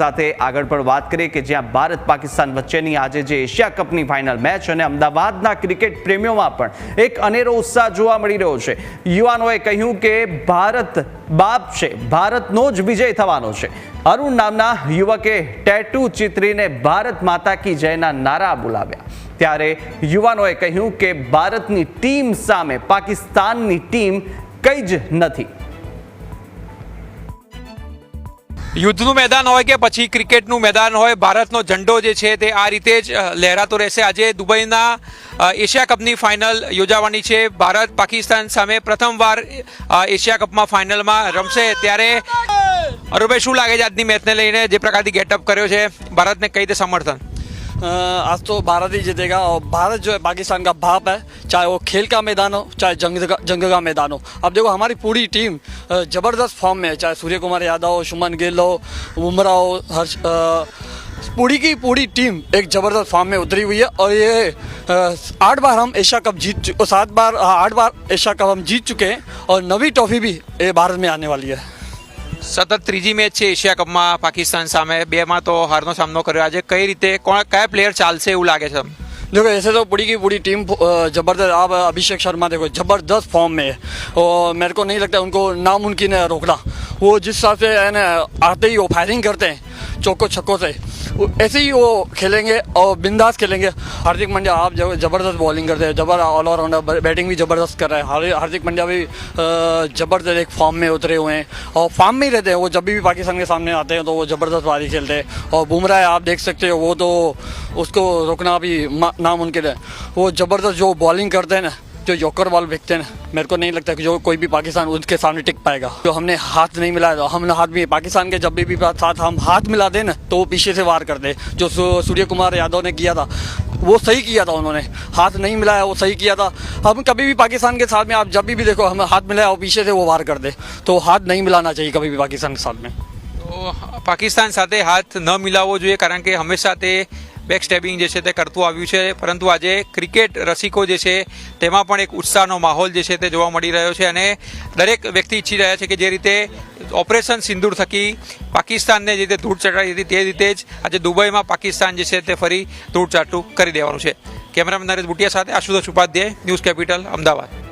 સાથે આગળ પણ વાત કરીએ કે જ્યાં ભારત પાકિસ્તાન વચ્ચેની આજે જે એશિયા કપની ફાઇનલ મેચ અને અમદાવાદના ક્રિકેટ પ્રેમીઓમાં પણ એક અનેરો ઉત્સાહ જોવા મળી રહ્યો છે. યુવાનોએ કહ્યું કે ભારત બાપ છે, ભારતનો જ વિજય થવાનો છે. અરુણ નામના યુવકે ટેટુ ચિત્રીને ભારત માતા કી જયના નારા બોલાવ્યા. ત્યારે યુવાનોએ કહ્યું કે ભારતની ટીમ સામે પાકિસ્તાનની ટીમ કઈ જ નથી. યુદ્ધનું મેદાન હોય કે પછી ક્રિકેટનું મેદાન હોય, ભારતનો ઝંડો જે છે તે આ રીતે જ લહેરાતો રહેશે. આજે દુબઈના એશિયા કપની ફાઇનલ યોજાવાની છે. ભારત પાકિસ્તાન સામે પ્રથમવાર એશિયા કપમાં ફાઇનલમાં રમશે. ત્યારે અરુભાઈ શું લાગે છે આજની મેચને લઈને? જે પ્રકારથી ગેટઅપ કર્યો છે. ભારતને કઈ રીતે સમર્થન? आज तो भारत ही जीतेगा और भारत जो है पाकिस्तान का भाप है चाहे वो खेल का मैदान हो चाहे जंग का जंग का मैदान हो। अब देखो हमारी पूरी टीम ज़बरदस्त फॉर्म में है चाहे सूर्य कुमार यादव हो शुमन गिल हो बुमराह हो हर्ष पूरी की पूरी टीम एक ज़बरदस्त फॉर्म में उतरी हुई है और ये आठ बार हम एशिया कप जीत सात बार हाँ, आठ बार एशिया कप हम जीत चुके हैं और नवी ट्रॉफी भी ये भारत में आने वाली है। સતત ત્રીજી મેચ છે એશિયા કપમાં પાકિસ્તાન સામે બેમાં તો હારનો સામનો કર્યો આજે કઈ રીતે કોણ કયા પ્લેયર ચાલશે એવું લાગે છે देखो ऐसे तो पूरी की पूरी टीम अ, जबरदस्त आप अभिषेक शर्मा देखो जबरदस्त फॉर्म में है और मेरे को नहीं लगता उनको नामुमकिन है रोकना वो जिस हिसाब से है ना आते ही वो फायरिंग करते हैं चौको छक्कों से। ऐसे ही वो खेलेंगे और बिंदास खेलेंगे। हार्दिक पांड्या, आप ज़बरदस्त बॉलिंग करते हैं, जबर ऑल ऑलराउंडर बैटिंग भी ज़बरदस्त कर रहे हैं। हार्दिक- पांड्या भी ज़बरदस्त एक फॉर्म में उतरे हुए हैं और फॉर्म में ही रहते हैं। वो जब भी पाकिस्तान के सामने आते हैं तो वो ज़बरदस्त बारी खेलते हैं। और बुमराह, आप देख सकते हो, वो तो उसको रोकना भी मा- नामुमकिन है। वो ज़बरदस्त जो बॉलिंग करते हैं ना जो यॉकर बॉल फेंकते हैं ना मेरे को नहीं लगता कि जो कोई भी पाकिस्तान उसके सामने टिक पाएगा जो हमने हाथ नहीं मिलाया तो हमने हाथ भी पाकिस्तान के जब भी, भी साथ हम हाथ मिला दें ना तो वो पीछे से वार करते जो सू- सूर्य कुमार यादव ने किया था वो सही किया था उन्होंने हाथ नहीं मिलाया वो सही किया था हम कभी भी पाकिस्तान के साथ में आप जब भी, भी देखो हम हाथ मिलाया वो पीछे से वो वार कर दे तो हाथ नहीं मिलाना चाहिए कभी भी पाकिस्तान के साथ में તો પાકિસ્તાન સાથે હાથ ન મિલાવવો જોઈએ કારણ કે હંમેશા તે બેક સ્ટેબિંગ જે છે તે કરતું આવ્યું છે. પરંતુ આજે ક્રિકેટ રસિકો જે છે, તેમાં પણ એક ઉત્સાહનો માહોલ જે છે તે જોવા મળી રહ્યો છે અને દરેક વ્યક્તિ ઈચ્છી રહ્યા છે કે જે રીતે ઓપરેશન સિંદૂર થકી પાકિસ્તાનને જે રીતે ધૂળ ચટાડી હતી તે રીતે જ આજે દુબઈમાં પાકિસ્તાન જે છે તે ફરી ધૂળ ચાટું કરી દેવાનું છે. કેમેરામેન નરેશ બુટિયા સાથે આશુતોષ ઉપાધ્યાય, ન્યૂઝ કેપિટલ, અમદાવાદ.